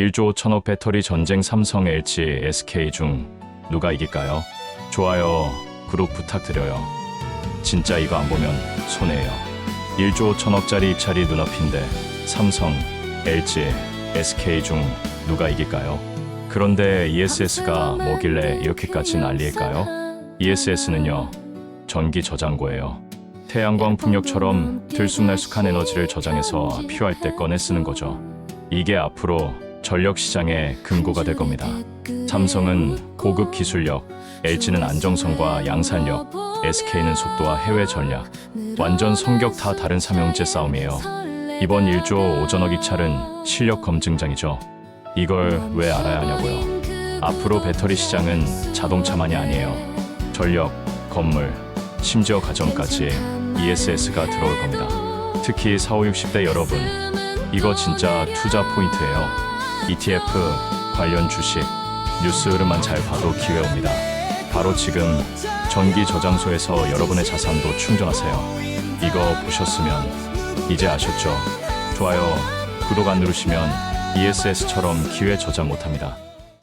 1조 5천억 배터리 전쟁 삼성, LG, SK 중 누가 이길까요? 좋아요, 구독 부탁드려요. 진짜 이거 안 보면 손해예요. 1조 5천억짜리 입찰이 눈앞인데 삼성, LG, SK 중 누가 이길까요? 그런데 ESS가 뭐길래 이렇게까지 난리일까요? ESS는요, 전기 저장고예요. 태양광 풍력처럼 들쑥날쑥한 에너지를 저장해서 필요할 때 꺼내 쓰는 거죠. 이게 앞으로 전력 시장의 금고가 될 겁니다. 삼성은 고급 기술력, LG는 안정성과 양산력, SK는 속도와 해외 전략. 완전 성격 다 다른 삼형제 싸움이에요. 이번 1조 5전억 입찰은 실력 검증장이죠. 이걸 왜 알아야 하냐고요. 앞으로 배터리 시장은 자동차만이 아니에요. 전력, 건물, 심지어 가정까지 ESS가 들어올 겁니다. 특히 4, 5, 60대 여러분, 이거 진짜 투자 포인트예요. ETF, 관련 주식, 뉴스 흐름만 잘 봐도 기회 옵니다. 바로 지금 전기 저장소에서 여러분의 자산도 충전하세요. 이거 보셨으면 이제 아셨죠? 좋아요, 구독 안 누르시면 ESS처럼 기회 저장 못합니다.